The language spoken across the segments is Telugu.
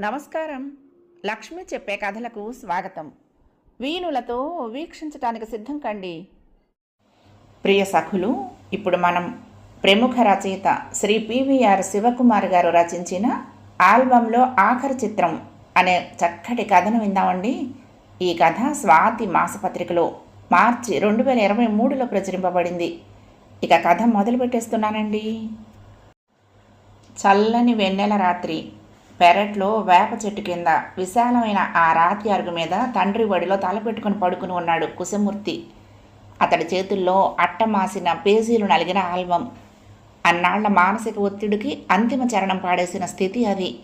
నమస్కారం. లక్ష్మి చెప్పే కథలకు స్వాగతం. వీణులతో వీక్షించటానికి సిద్ధం కండి. ప్రియ సఖులు ఇప్పుడు మనం ప్రముఖ రచయిత శ్రీ పివిఆర్ శివకుమార్ గారు రచించిన ఆల్బంలో ఆఖరి చిత్రం అనే చక్కటి కథను విందామండి. ఈ కథ స్వాతి మాసపత్రికలో మార్చి రెండు వేల ఇరవై మూడులో ప్రచురింపబడింది. ఇక కథ మొదలు పెట్టేస్తున్నానండి చల్లని వెన్నెల రాత్రి పెరట్లో వేప చెట్టు కింద విశాలమైన ఆ రాతి అరుగు మీద తండ్రి వడిలో తలపెట్టుకుని పడుకుని ఉన్నాడు కుశమూర్తి. అతడి చేతుల్లో అట్టమాసిన పేజీలు నలిగిన ఆల్బం. అన్నాళ్ళ మానసిక ఒత్తిడికి అంతిమ చరణం పాడేసిన స్థితి అది.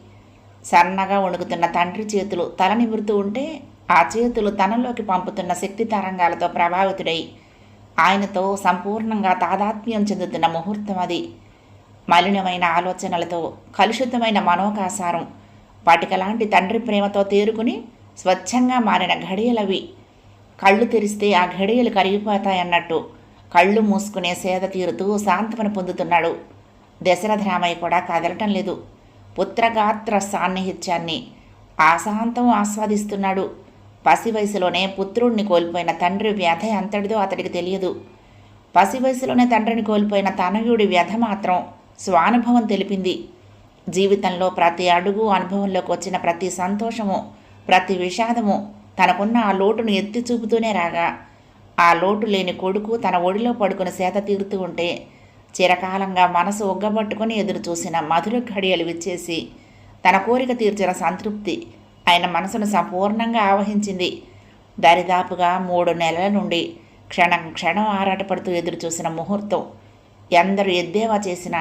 సన్నగా వణుకుతున్న తండ్రి చేతులు తల నిమురుతూ ఉంటే ఆ చేతులు తనలోకి పంపుతున్న శక్తి తరంగాలతో ప్రభావితుడై. ఆయనతో సంపూర్ణంగా తాదాత్మ్యం చెందుతున్న ముహూర్తం అది. మలినమైన ఆలోచనలతో కలుషితమైన మనోకాసారం వాటికలాంటి తండ్రి ప్రేమతో తేరుకుని స్వచ్ఛంగా మారిన ఘడియలవి. కళ్ళు తెరిస్తే ఆ ఘడియలు కరిగిపోతాయన్నట్టు కళ్ళు మూసుకునే సేద తీరుతూ సాంత్వన పొందుతున్నాడు. దశరథ రామయ్య కూడా కదలటం లేదు. పుత్రగాత్ర సాన్నిహిత్యాన్ని ఆశాంతం ఆస్వాదిస్తున్నాడు. పసి వయసులోనే పుత్రుణ్ణి కోల్పోయిన తండ్రి వ్యధ ఎంతటిదో అతడికి తెలియదు. పసి వయసులోనే తండ్రిని కోల్పోయిన తనయుడి వ్యధ మాత్రం స్వానుభవం తెలిపింది. జీవితంలో ప్రతి అడుగు అనుభవంలోకి వచ్చిన ప్రతి సంతోషము ప్రతి విషాదము తనకున్న ఆ లోటును ఎత్తి చూపుతూనే రాగా ఆ లోటు లేని కొడుకు తన ఒడిలో పడుకుని సేత తీరుతూ ఉంటే చిరకాలంగా మనసు ఒగ్గబట్టుకుని ఎదురు చూసిన మధుర ఘడియలు విచ్చేసి తన కోరిక తీర్చిన సంతృప్తి ఆయన మనసును సంపూర్ణంగా ఆవహించింది. దరిదాపుగా మూడు నెలల నుండి క్షణం క్షణం ఆరాటపడుతూ ఎదురు చూసిన ముహూర్తం ఎందరు ఎద్దేవా చేసినా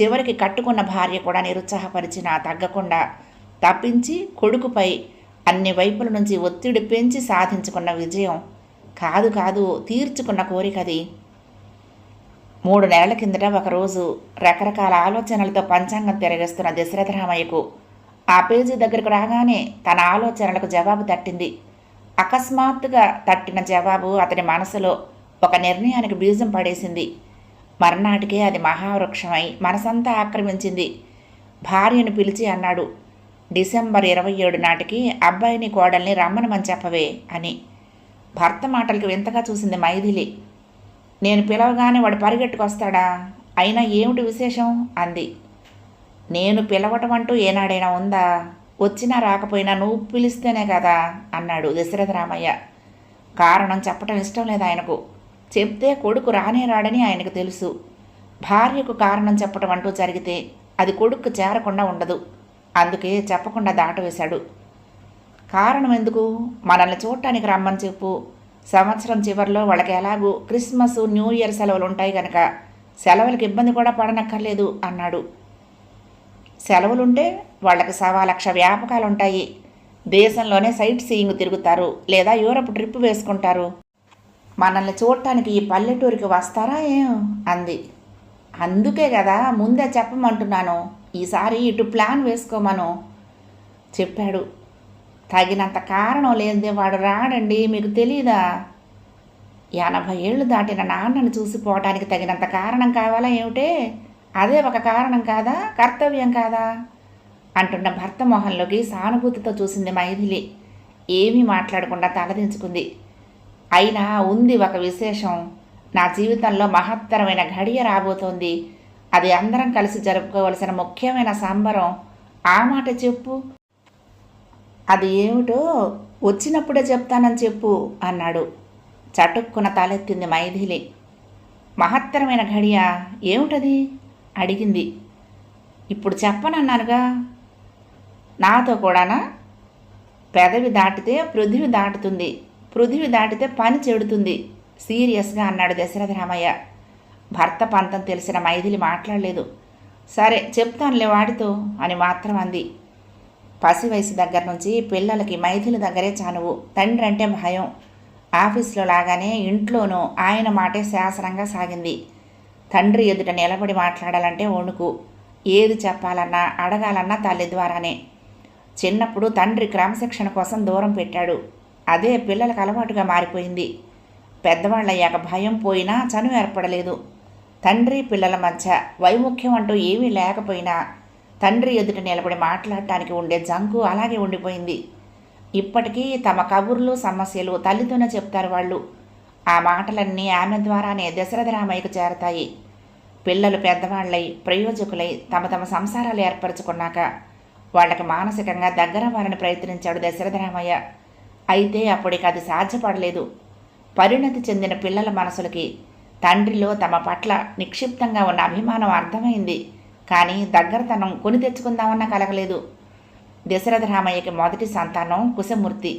చివరికి కట్టుకున్న భార్య కూడా నిరుత్సాహపరిచినా తగ్గకుండా తప్పించి కొడుకుపై అన్ని వైపుల నుంచి ఒత్తిడి పెంచి సాధించుకున్న విజయం కాదు కాదు తీర్చుకున్న కోరికది మూడు నెలల కిందట ఒకరోజు రకరకాల ఆలోచనలతో పంచాంగం తిరగేస్తున్న దశరథరామయ్యకు ఆ పేజీ దగ్గరకు రాగానే తన ఆలోచనలకు జవాబు తట్టింది. అకస్మాత్తుగా తట్టిన జవాబు అతని మనసులో ఒక నిర్ణయానికి బీజం పడేసింది. మర్నాటికే అది మహావృక్షమై మనసంతా ఆక్రమించింది. భార్యను పిలిచి అన్నాడు డిసెంబర్ ఇరవై ఏడు నాటికి అబ్బాయిని కోడల్ని రమ్మనమని చెప్పవే అని. భర్త మాటలకు వింతగా చూసింది మైథిలి. నేను పిలవగానే వాడు పరిగెట్టుకొస్తాడా? అయినా ఏమిటి విశేషం? అంది. నేను పిలవటం అంటూ ఏనాడైనా ఉందా? వచ్చినా రాకపోయినా నువ్వు పిలిస్తేనే కదా అన్నాడు దశరథ రామయ్య కారణం చెప్పటం ఇష్టం లేదు ఆయనకు? చెప్తే కొడుకు రానే రాడని ఆయనకు తెలుసు. భార్యకు కారణం చెప్పటం అంటూ జరిగితే అది కొడుకు చేరకుండా ఉండదు. అందుకే చెప్పకుండా దాటవేశాడు. కారణం ఎందుకు? మనల్ని చూడటానికి రమ్మని చెప్పు. సంవత్సరం చివరిలో వాళ్ళకి ఎలాగూ క్రిస్మస్ న్యూ ఇయర్ సెలవులు ఉంటాయి కనుక సెలవులకు ఇబ్బంది కూడా పడనక్కర్లేదు అన్నాడు. సెలవులుంటే వాళ్ళకి సవా లక్ష వ్యాపకాలు ఉంటాయి దేశంలోనే సైట్ సీయింగ్ తిరుగుతారు లేదా యూరప్ ట్రిప్ వేసుకుంటారు. మనల్ని చూడటానికి ఈ పల్లెటూరికి వస్తారా ఏం? అంది. అందుకే కదా ముందే చెప్పమంటున్నాను. ఈసారి ఇటు ప్లాన్ వేసుకోమను. చెప్పాడు. తగినంత కారణం లేదే వాడు రాడండి మీకు తెలీదా? ఎనభై ఏళ్ళు దాటిన నాన్నను చూసిపోవటానికి తగినంత కారణం కావాలా ఏమిటే? అదే ఒక కారణం కాదా? కర్తవ్యం కాదా? అంటున్న భర్త మొహంలోకి సానుభూతితో చూసింది మైథిలి. ఏమీ మాట్లాడకుండా తలదించుకుంది అయినా ఉంది ఒక విశేషం. నా జీవితంలో మహత్తరమైన ఘడియ రాబోతోంది. అది అందరం కలిసి జరుపుకోవలసిన ముఖ్యమైన సంబరం. ఆ మాట చెప్పు. అది ఏమిటో వచ్చినప్పుడే చెప్తానని చెప్పు అన్నాడు. చటుక్కున తలెత్తింది మైథిలి. మహత్తరమైన ఘడియ ఏమిటది? అడిగింది. ఇప్పుడు చెప్పనన్నానుగా. నాతో కూడానా? పెదవి దాటితే పృథివి దాటుతుంది. పృథివి దాటితే పని చెడుతుంది. సీరియస్గా అన్నాడు దశరథ రామయ్య. భర్త పంతం తెలిసిన మైథిలి మాట్లాడలేదు. సరే చెప్తానులే వాడితో అని మాత్రం అంది. పసి వయసు దగ్గర నుంచి పిల్లలకి మైథిలి దగ్గరే చనువు. తండ్రి అంటే భయం. ఆఫీస్లో లాగానే ఇంట్లోనూ ఆయన మాటే శాసనంగా సాగింది. తండ్రి ఎదుట నిలబడి మాట్లాడాలంటే వణుకు. ఏది చెప్పాలన్నా అడగాలన్నా తల్లి ద్వారానే. చిన్నప్పుడు తండ్రి క్రమశిక్షణ కోసం దూరం పెట్టాడు. అదే పిల్లలకు అలవాటుగా మారిపోయింది. పెద్దవాళ్ళయ్యాక భయం పోయినా చనువు ఏర్పడలేదు. తండ్రి పిల్లల మధ్య వైముఖ్యం అంటూ ఏమీ లేకపోయినా తండ్రి ఎదుట నిలబడి మాట్లాడటానికి ఉండే జంకు అలాగే ఉండిపోయింది. ఇప్పటికీ తమ కబుర్లు సమస్యలు తల్లితోనే చెప్తారు వాళ్ళు. ఆ మాటలన్నీ ఆమె ద్వారానే దశరథ రామయ్యకు చేరతాయి. పిల్లలు పెద్దవాళ్ళై ప్రయోజకులై తమ తమ సంసారాలు ఏర్పరచుకున్నాక వాళ్ళకి మానసికంగా దగ్గర వారని ప్రయత్నించాడు దశరథ రామయ్య. అయితే అప్పటికి అది సాధ్యపడలేదు. పరిణతి చెందిన పిల్లల మనసులకి తండ్రిలో తమ పట్ల నిక్షిప్తంగా ఉన్న అభిమానం అర్థమైంది. కానీ దగ్గరతనం కొని తెచ్చుకుందామన్నా కలగలేదు. దశరథ రామయ్యకి మొదటి సంతానం కుశమూర్తి.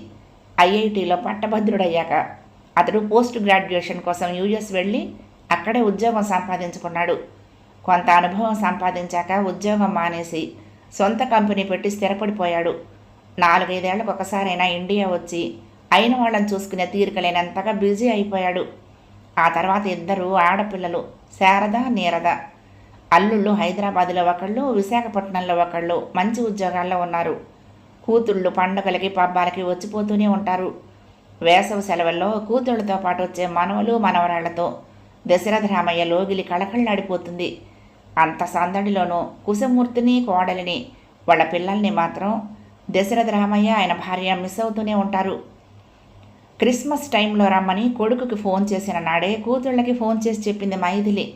ఐఐటిలో పట్టభద్రుడయ్యాక అతడు పోస్ట్ గ్రాడ్యుయేషన్ కోసం యూఎస్ వెళ్ళి అక్కడే ఉద్యోగం సంపాదించుకున్నాడు. కొంత అనుభవం సంపాదించాక ఉద్యోగం మానేసి సొంత కంపెనీ పెట్టి స్థిరపడిపోయాడు. నాలుగైదేళ్ళకు ఒకసారైనా ఇండియా వచ్చి అయిన వాళ్ళని చూసుకునే తీరికలేనంతగా బిజీ అయిపోయాడు. ఆ తర్వాత ఇద్దరు ఆడపిల్లలు శారద నీరద. అల్లుళ్ళు హైదరాబాదులో ఒకళ్ళు విశాఖపట్నంలో ఒకళ్ళు మంచి ఉద్యోగాల్లో ఉన్నారు. కూతుళ్ళు పండుగలకి పబ్బాలకి వచ్చిపోతూనే ఉంటారు. వేసవి సెలవుల్లో కూతుళ్ళతో పాటు వచ్చే మనవలు మనవరాళ్ళతో దశరథ రామయ్య లోగిలి కళకళలాడిపోతుంది. అంత సందడిలోనూ కుశమూర్తిని కోడలిని వాళ్ళ పిల్లల్ని మాత్రం దశరథ రామయ్య ఆయన భార్య మిస్ అవుతూనే ఉంటారు. క్రిస్మస్ టైంలో రమ్మని కొడుకుకి ఫోన్ చేసిన నాడే కూతుళ్ళకి ఫోన్ చేసి చెప్పింది మైథిలి.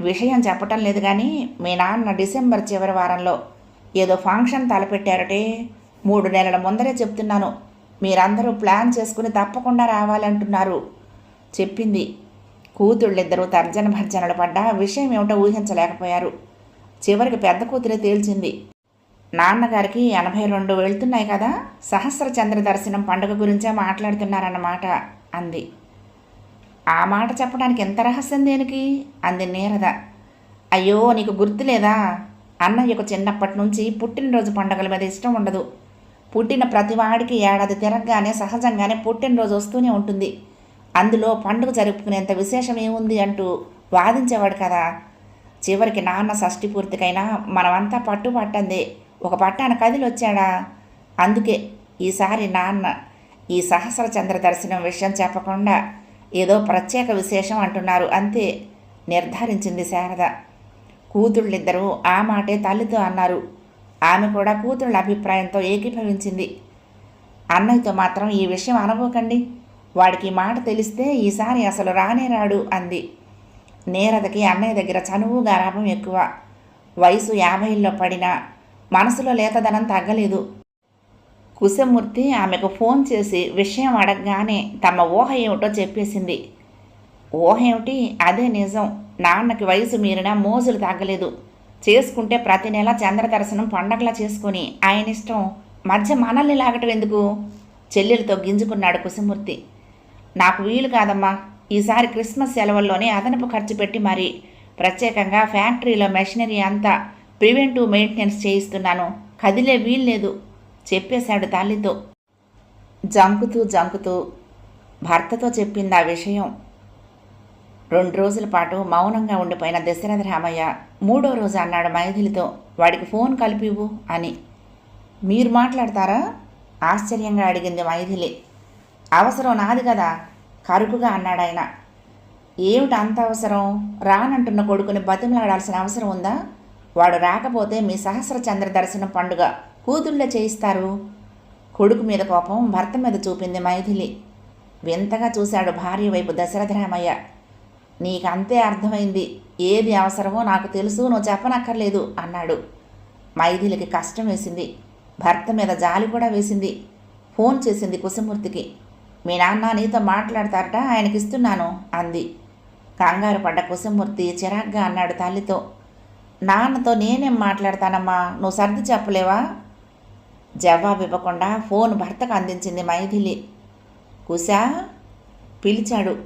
విషయం చెప్పటం లేదు కానీ మీ నాన్న డిసెంబర్ చివరి వారంలో ఏదో ఫంక్షన్ తలపెట్టారటే. మూడు నెలల ముందరే చెప్తున్నాను. మీరందరూ ప్లాన్ చేసుకుని తప్పకుండా రావాలంటున్నారు. చెప్పింది. కూతుళ్ళిద్దరూ తర్జన భర్జనలు పడ్డా విషయం ఏమిటో ఊహించలేకపోయారు. చివరికి పెద్ద కూతురే తేల్చింది. నాన్నగారికి ఎనభై రెండు వెళ్తున్నాయి కదా. సహస్ర చంద్ర దర్శనం పండుగ గురించే మాట్లాడుతున్నారన్నమాట అంది. ఆ మాట చెప్పడానికి ఎంత రహస్యం దేనికి? అంది నీరద. అయ్యో నీకు గుర్తులేదా అన్నయ్యకు చిన్నప్పటి నుంచి పుట్టినరోజు పండుగల మీద ఇష్టం ఉండదు. పుట్టిన ప్రతివాడికి ఏడాది తిరగగానే సహజంగానే పుట్టినరోజు వస్తూనే ఉంటుంది. అందులో పండుగ జరుపుకునేంత విశేషం ఏముంది అంటూ వాదించేవాడు కదా. చివరికి నాన్న షష్టి పూర్తికైనా మనమంతా పట్టుపట్టందే ఒక పట్టాన కదిలొచ్చాడా? అందుకే ఈసారి నాన్న ఈ సహస్ర చంద్ర దర్శనం విషయం చెప్పకుండా ఏదో ప్రత్యేక విశేషం అంటున్నారు అంతే నిర్ధారించింది శారద. కూతుళ్ళిద్దరూ ఆ మాటే తల్లితో అన్నారు. ఆమె కూడా కూతుళ్ళ అభిప్రాయంతో ఏకీభవించింది. అన్నయ్యతో మాత్రం ఈ విషయం అనబోకండి. వాడికి ఈ మాట తెలిస్తే ఈసారి అసలు రానే రాడు అంది. నేరదకి అన్నయ్య దగ్గర చనువు గారాభం ఎక్కువ. వయసు యాభైల్లో పడినా మనసులో లేతదనం తగ్గలేదు. కుశమూర్తి ఆమెకు ఫోన్ చేసి విషయం అడగగానే తమ ఊహ ఏమిటో చెప్పేసింది. ఊహ ఏమిటి? అదే నిజం. నాన్నకి వయసు మీరినా మోజులు తగ్గలేదు. చేసుకుంటే ప్రతి నెల చంద్ర దర్శనం పండగలా చేసుకుని ఆయన ఇష్టం. మధ్య మనల్ని లాగటం ఎందుకు? చెల్లెలతో గింజుకున్నాడు కుశమూర్తి. నాకు వీలు కాదమ్మా. ఈసారి క్రిస్మస్ సెలవుల్లోనే అదనపు ఖర్చు పెట్టి మరి. ప్రత్యేకంగా ఫ్యాక్టరీలో మెషినరీ అంతా ప్రివెంటివ్ మెయింటెనెన్స్ చేయిస్తున్నాను. కదిలే వీల్లేదు. చెప్పేశాడు తల్లితో. జంకుతూ జంకుతూ భర్తతో చెప్పింది ఆ విషయం. రెండు రోజుల పాటు మౌనంగా ఉండిపోయిన దశరథ రామయ్య మూడో రోజు అన్నాడు మైథిలితో వాడికి ఫోన్ కలిపివు అని. మీరు మాట్లాడతారా? ఆశ్చర్యంగా అడిగింది మైథిలి అవసరం నాది కదా కరుకుగా అన్నాడు ఆయన. ఏమిటి అంత అవసరం? రానంటున్న కొడుకుని బతిమలాడాల్సిన అవసరం ఉందా? వాడు రాకపోతే మీ సహస్ర చంద్ర పండుగ. కూతుళ్ళే చేయిస్తారు. కొడుకు మీద కోపం భర్త మీద చూపింది మైథిలి. వింతగా చూశాడు భార్య వైపు దశరథ రామయ్య. నీకంతే అర్థమైంది. ఏది అవసరమో నాకు తెలుసు నువ్వు చెప్పనక్కర్లేదు అన్నాడు. మైథిలికి కష్టం వేసింది. భర్త మీద జాలి కూడా వేసింది. ఫోన్ చేసింది కుశమూర్తికి మీ నాన్న నీతో మాట్లాడతారట ఆయనకి ఇస్తున్నాను అంది. కంగారు పడ్డ కుశమూర్తి చిరాగ్గా అన్నాడు తల్లితో. నాన్నతో నేనేం మాట్లాడతానమ్మా? నువ్వు సర్ది చెప్పలేవా? జవాబు ఇవ్వకుండా ఫోన్ భర్తకు అందించింది మైథిలి. కుశా పిలిచాడు.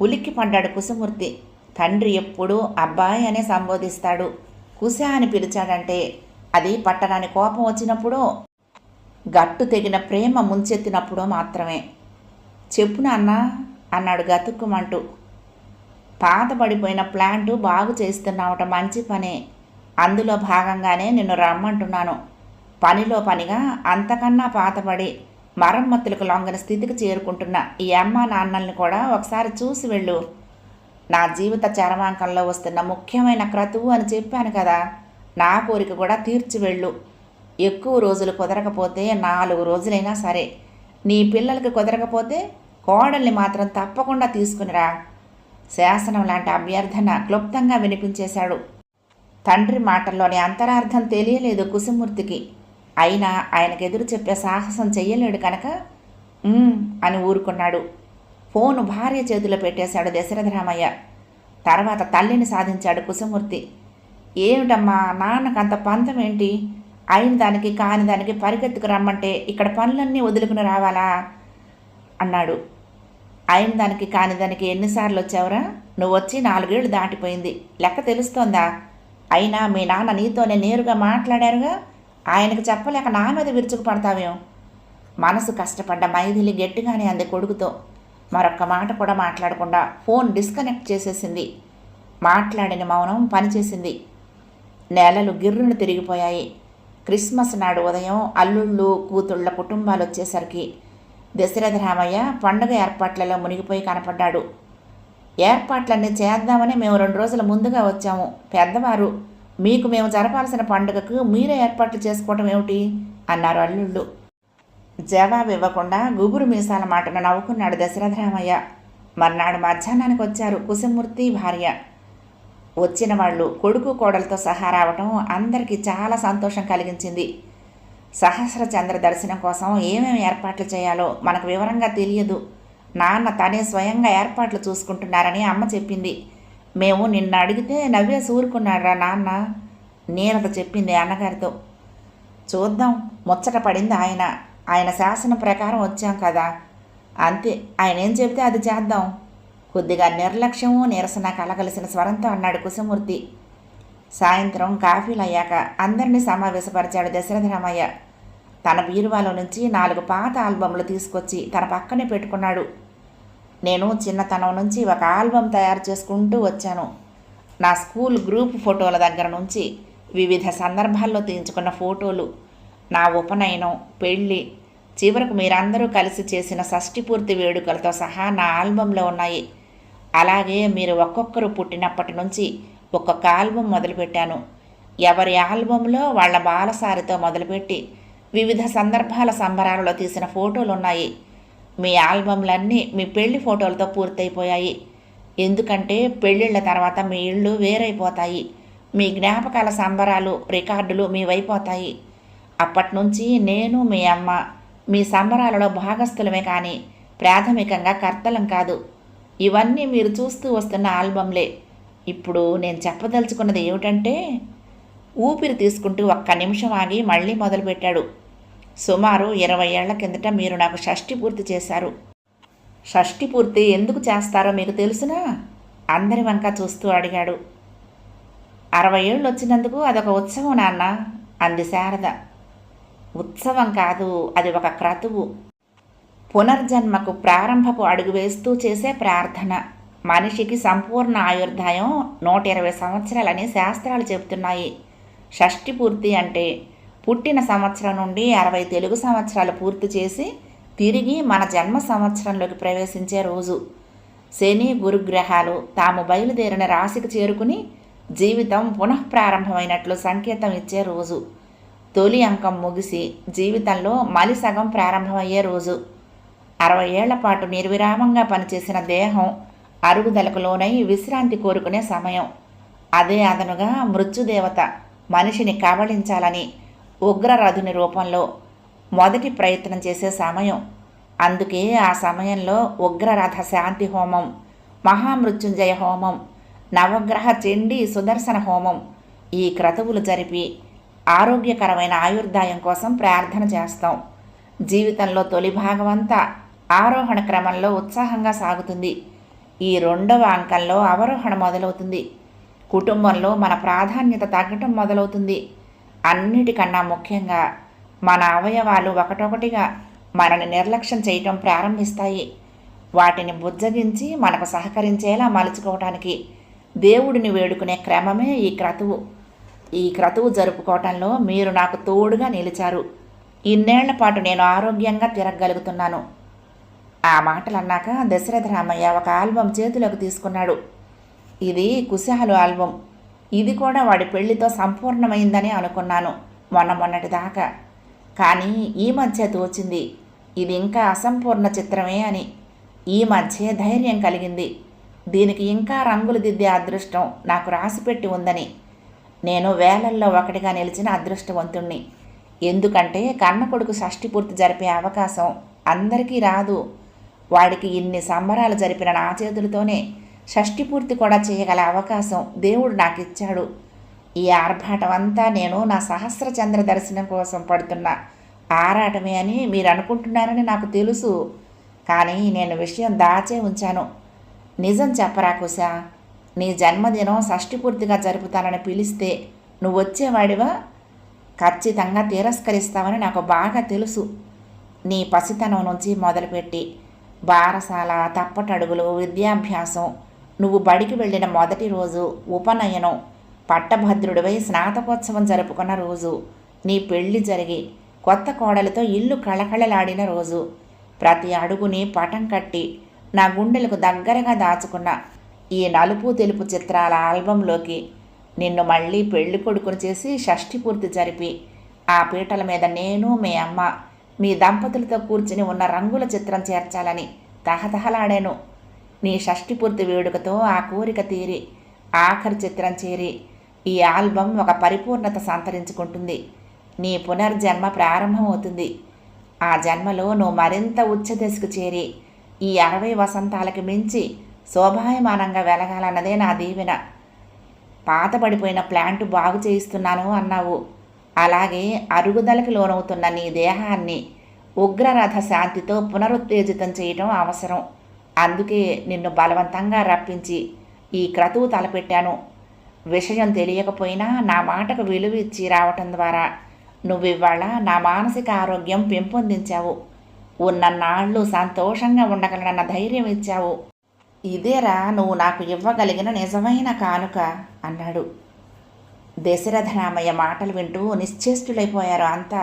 ఉలిక్కి పడ్డాడు కుశమూర్తి తండ్రి ఎప్పుడూ అబ్బాయి అనే సంబోధిస్తాడు. కుశ అని పిలిచాడంటే అది పట్టరాని కోపం వచ్చినప్పుడు గట్టు తెగిన ప్రేమ ముంచెత్తినప్పుడు మాత్రమే. చెప్పు నాన్న అన్నాడు గతుక్కుమంటూ. పాతబడిపోయిన ప్లాంటు బాగు చేస్తున్నావట మంచి పనే. అందులో భాగంగానే నిన్ను రమ్మంటున్నాను. పనిలో పనిగా అంతకన్నా పాతబడి మరమ్మతులకు లొంగని స్థితికి చేరుకుంటున్న ఈ అమ్మ నాన్నల్ని కూడా ఒకసారి చూసి వెళ్ళు. నా జీవిత చరమాంకంలో వస్తున్న ముఖ్యమైన క్రతువు అని చెప్పాను కదా నా కోరిక కూడా తీర్చి వెళ్ళు. ఎక్కువ రోజులు కుదరకపోతే నాలుగు రోజులైనా సరే. నీ పిల్లలకి కుదరకపోతే కోడల్ని మాత్రం తప్పకుండా తీసుకునిరా. శాసనం లాంటి అభ్యర్థన క్లుప్తంగా వినిపించేశాడు. తండ్రి మాటల్లోని అంతరార్థం తెలియలేదు కుసుమూర్తికి. అయినా ఆయనకు ఎదురు చెప్పే సాహసం చెయ్యలేడు కనుక అని ఊరుకున్నాడు. ఫోను భార్య చేతిలో పెట్టేశాడు దశరథరామయ్య తర్వాత తల్లిని సాధించాడు కుసుమూర్తి. ఏమిటమ్మా నాన్నకంత పంతం ఏంటి? అయిన దానికి కాని దానికి పరిగెత్తుకు రమ్మంటే ఇక్కడ పనులన్నీ వదులుకుని రావాలా? అన్నాడు. అయిన దానికి కాని దానికి ఎన్నిసార్లు వచ్చావురా? నువ్వు వచ్చి నాలుగేళ్ళు దాటిపోయింది. లెక్క తెలుస్తోందా? అయినా మీ నాన్న నీతోనే నేరుగా మాట్లాడారుగా? ఆయనకు చెప్పలేక నా మీద విరుచుకు పడతావేం మనసు కష్టపడ్డ మైథిలి గట్టిగానే అంది కొడుకుతో. మరొక్క మాట కూడా మాట్లాడకుండా ఫోన్ డిస్కనెక్ట్ చేసేసింది. మాట్లాడిన మౌనం పనిచేసింది. నెలలు గిర్రును తిరిగిపోయాయి. క్రిస్మస్ నాడు ఉదయం అల్లుళ్ళు కూతుళ్ళ కుటుంబాలు వచ్చేసరికి దశరథ రామయ్య పండుగ ఏర్పాట్లలో మునిగిపోయి కనపడ్డాడు. ఏర్పాట్లన్నీ చేద్దామని మేము రెండు రోజుల ముందుగా వచ్చాము. పెద్దవారు మీకు మేము జరపాల్సిన పండుగకు మీరే ఏర్పాట్లు చేసుకోవటం ఏమిటి? అన్నారు అల్లుళ్ళు. జవాబు ఇవ్వకుండా గుబురు మీసాల మాటను నవ్వుకున్నాడు దశరథ రామయ్య. మర్నాడు మధ్యాహ్నానికి వచ్చారు కుసుమూర్తి భార్య. వచ్చిన వాళ్ళు కొడుకు కోడలతో సహా రావటం అందరికీ చాలా సంతోషం కలిగించింది. సహస్ర చంద్ర దర్శనం కోసం ఏమేమి ఏర్పాట్లు చేయాలో మనకు వివరంగా తెలియదు. నాన్న తనే స్వయంగా ఏర్పాట్లు చూసుకుంటున్నారని అమ్మ చెప్పింది. మేము నిన్న అడిగితే నవ్వే ఊరుకున్నాడురా నాన్న నేనత చెప్పింది అన్నగారితో. చూద్దాం ముచ్చట పడింది ఆయన. ఆయన శాసనం ప్రకారం వచ్చాం కదా. అంతే ఆయన ఏం చెబితే అది చేద్దాం. కొద్దిగా నిర్లక్ష్యము నిరసన కలగలిసిన స్వరంతో అన్నాడు కుసుమూర్తి. సాయంత్రం కాఫీలు అయ్యాక అందరినీ సమావేశపరిచాడు దశరథరామయ్య తన బీరువాలో నుంచి నాలుగు పాత ఆల్బమ్లు తీసుకొచ్చి తన పక్కనే పెట్టుకున్నాడు. నేను చిన్నతనం నుంచి ఒక ఆల్బమ్ తయారు చేసుకుంటూ వచ్చాను. నా స్కూల్ గ్రూప్ ఫోటోల దగ్గర నుంచి వివిధ సందర్భాల్లో తీయించుకున్న ఫోటోలు నా ఉపనయనం పెళ్ళి చివరకు మీరందరూ కలిసి చేసిన షష్టిపూర్తి వేడుకలతో సహా నా ఆల్బంలో ఉన్నాయి. అలాగే మీరు ఒక్కొక్కరు పుట్టినప్పటి నుంచి ఒక్కొక్క ఆల్బం మొదలుపెట్టాను. ఎవరి ఆల్బంలో వాళ్ళ బాలసారితో మొదలుపెట్టి వివిధ సందర్భాల సంబరాలలో తీసిన ఫోటోలు ఉన్నాయి మీ ఆల్బమ్లన్నీ మీ పెళ్ళి ఫోటోలతో పూర్తయిపోయాయి. ఎందుకంటే పెళ్ళిళ్ళ తర్వాత మీ ఇళ్ళు వేరైపోతాయి. మీ జ్ఞాపకాల సంబరాలు రికార్డులు మీవైపోతాయి అప్పటి నుంచి నేను మీ అమ్మ మీ సంబరాలలో భాగస్థులమే కానీ ప్రాథమికంగా కర్తలం కాదు. ఇవన్నీ మీరు చూస్తూ వస్తున్న ఆల్బంలే ఇప్పుడు నేను చెప్పదలుచుకున్నది ఏమిటంటే ఊపిరి తీసుకుంటూ ఒక్క నిమిషం ఆగి మళ్ళీ మొదలుపెట్టాడు. సుమారు ఇరవై ఏళ్ళ కిందట మీరు నాకు షష్ఠి పూర్తి చేశారు. షష్ఠి పూర్తి ఎందుకు చేస్తారో మీకు తెలుసునా? అందరి వంక చూస్తూ అడిగాడు. అరవై ఏళ్ళు వచ్చినందుకు అదొక ఉత్సవం నాన్న అంది శారద. ఉత్సవం కాదు అది ఒక క్రతువు. పునర్జన్మకు ప్రారంభపు అడుగు వేస్తూ చేసే ప్రార్థన. మనిషికి సంపూర్ణ ఆయుర్దాయం నూట ఇరవై సంవత్సరాలని శాస్త్రాలు చెబుతున్నాయి. షష్ఠి పూర్తి అంటే పుట్టిన సంవత్సరం నుండి అరవై తెలుగు సంవత్సరాలు పూర్తి చేసి తిరిగి మన జన్మ సంవత్సరంలోకి ప్రవేశించే రోజు. శని గురుగ్రహాలు తాము బయలుదేరిన రాశికి చేరుకుని జీవితం పునఃప్రారంభమైనట్లు సంకేతం ఇచ్చే రోజు. తొలి అంకం ముగిసి జీవితంలో మలి సగం ప్రారంభమయ్యే రోజు. అరవై ఏళ్ళ పాటు నిర్విరామంగా పనిచేసిన దేహం అరుగుదలకు లోనై విశ్రాంతి కోరుకునే సమయం. అదే అదనుగా మృత్యుదేవత మనిషిని కబళించాలని ఉగ్రరథుని రూపంలో మొదటి ప్రయత్నం చేసే సమయం. అందుకే ఆ సమయంలో ఉగ్రరథ శాంతి హోమం మహామృత్యుంజయ హోమం నవగ్రహ చెండి సుదర్శన హోమం ఈ క్రతువులు జరిపి ఆరోగ్యకరమైన ఆయుర్దాయం కోసం ప్రార్థన చేస్తాం. జీవితంలో తొలి భాగమంతా ఆరోహణ క్రమంలో ఉత్సాహంగా సాగుతుంది. ఈ రెండవ అంకంలో అవరోహణ మొదలవుతుంది. కుటుంబంలో మన ప్రాధాన్యత తగ్గటం మొదలవుతుంది. అన్నిటికన్నా ముఖ్యంగా మన అవయవాలు ఒకటొకటిగా మనని నిర్లక్ష్యం చేయటం ప్రారంభిస్తాయి. వాటిని బుజ్జగించి మనకు సహకరించేలా మలుచుకోవటానికి దేవుడిని వేడుకునే క్రమమే ఈ క్రతువు. ఈ క్రతువు జరుపుకోవటంలో మీరు నాకు తోడుగా నిలిచారు. ఇన్నేళ్ళ పాటు నేను ఆరోగ్యంగా తిరగగలుగుతున్నాను. ఆ మాటలు అన్నాక దశరథ రామయ్య ఒక ఆల్బం చేతిలోకి తీసుకున్నాడు. ఇది కుశాలు ఆల్బం. ఇది కూడా వాడి పెళ్ళితో సంపూర్ణమైందని అనుకున్నాను మొన్న మొన్నటి దాకా. కానీ ఈ మధ్య తోచింది. ఇది ఇంకా అసంపూర్ణ చిత్రమే అని. ఈ మధ్య ధైర్యం కలిగింది. దీనికి ఇంకా రంగులు దిద్దే అదృష్టం నాకు రాసిపెట్టి ఉందని. నేను వేలల్లో ఒకటిగా నిలిచిన అదృష్టవంతుణ్ణి. ఎందుకంటే కన్న కొడుకు పూర్తి జరిపే అవకాశం అందరికీ రాదు. వాడికి ఇన్ని సంబరాలు జరిపిన నా చేతులతోనే షష్ఠి పూర్తి కూడా చేయగల అవకాశం దేవుడు నాకు ఇచ్చాడు. ఈ ఆర్భాటం అంతా నేను నా సహస్ర చంద్ర దర్శనం కోసం పడుతున్న ఆరాటమే అని మీరు అనుకుంటున్నారని నాకు తెలుసు. కానీ నేను విషయం దాచే ఉంచాను. నిజం చెప్పరా కుశా? నీ జన్మదినం షష్ఠి పూర్తిగా జరుపుతానని పిలిస్తే నువ్వు వచ్చేవాడివా? ఖచ్చితంగా తిరస్కరిస్తావని నాకు బాగా తెలుసు. నీ పసితనం నుంచి మొదలుపెట్టి బారసాల తప్పటడుగులు విద్యాభ్యాసం నువ్వు బడికి వెళ్ళిన మొదటి రోజు ఉపనయనం. పట్టభద్రుడివై స్నాతకోత్సవం జరుపుకున్న రోజు. నీ పెళ్ళి జరిగి కొత్త కోడలతో ఇల్లు కళకళలాడిన రోజు. ప్రతి అడుగుని పటం కట్టి నా గుండెలకు దగ్గరగా దాచుకున్న ఈ నలుపు తెలుపు చిత్రాల ఆల్బంలోకి నిన్ను మళ్ళీ పెళ్ళి కొడుకును చేసి షష్ఠి పూర్తి జరిపి ఆ పీటల మీద నేను మీ అమ్మ మీ దంపతులతో కూర్చుని ఉన్న రంగుల చిత్రం చేర్చాలని తహతహలాడాను. నీ షష్ఠి పూర్తి వేడుకతో ఆ కోరిక తీరి ఆఖరి చిత్రం చేరి ఈ ఆల్బం ఒక పరిపూర్ణత సంతరించుకుంటుంది. నీ పునర్జన్మ ప్రారంభమవుతుంది. ఆ జన్మలో నువ్వు మరింత ఉచ్చ దశకు చేరి ఈ అరవై వసంతాలకి మించి శోభాయమానంగా వెలగాలన్నదే నా దీవెన. పాతబడిపోయిన ప్లాంట్ బాగు చేయిస్తున్నాను అన్నావు. అలాగే అరుగుదలకి లోనవుతున్న నీ దేహాన్ని ఉగ్రరథ శాంతితో పునరుత్తేజితం చేయటం అవసరం. అందుకే నిన్ను బలవంతంగా రప్పించి ఈ క్రతువు తలపెట్టాను. విషయం తెలియకపోయినా నా మాటకు విలువ ఇచ్చి రావటం ద్వారా నువ్వివాళ నా మానసిక ఆరోగ్యం పెంపొందించావు. ఉన్నన్నాళ్ళు సంతోషంగా ఉండగలనన్న ధైర్యం ఇచ్చావు. ఇదేరా నువ్వు నాకు ఇవ్వగలిగిన నిజమైన కానుక అన్నాడు. దశరథరామయ్య మాటలు వింటూ నిశ్చేష్టులైపోయారు అంతా.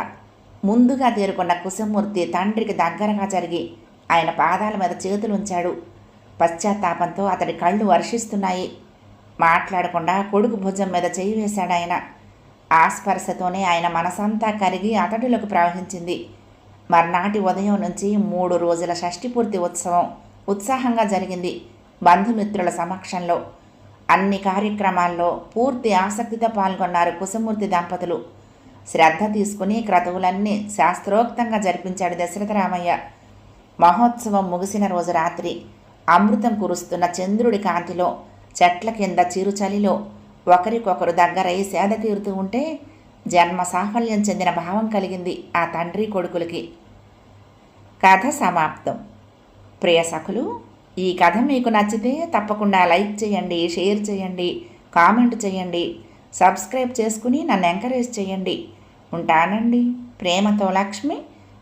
ముందుగా తేరుకున్న కుశమూర్తి తండ్రికి దగ్గరగా జరిగి ఆయన పాదాల మీద చేతులు ఉంచాడు. పశ్చాత్తాపంతో అతడి కళ్ళు వర్షిస్తున్నాయి మాట్లాడకుండా కొడుకు భుజం మీద చేయి వేశాడు ఆయన. ఆ స్పర్శతోనే ఆయన మనసంతా కరిగి అతడిలోకి ప్రవహించింది. మర్నాటి ఉదయం నుంచి మూడు రోజుల షష్టిపూర్తి ఉత్సవం ఉత్సాహంగా జరిగింది బంధుమిత్రుల సమక్షంలో. అన్ని కార్యక్రమాల్లో పూర్తి ఆసక్తితో పాల్గొన్నారు కుసుమూర్తి దంపతులు. శ్రద్ధ తీసుకుని క్రతువులన్నీ శాస్త్రోక్తంగా జరిపించాడు దశరథరామయ్య మహోత్సవం ముగిసిన రోజు రాత్రి అమృతం కురుస్తున్న చంద్రుడి కాంతిలో చెట్ల కింద చిరుచలిలో ఒకరికొకరు దగ్గరై సేద తీరుతూ ఉంటే జన్మ సాఫల్యం చెందిన భావం కలిగింది ఆ తండ్రి కొడుకులకి. కథ సమాప్తం. ప్రియ సఖులు ఈ కథ మీకు నచ్చితే తప్పకుండా లైక్ చేయండి షేర్ చేయండి కామెంట్ చేయండి సబ్స్క్రైబ్ చేసుకుని నన్ను ఎంకరేజ్ చేయండి. ఉంటానండి. ప్రేమతో లక్ష్మి.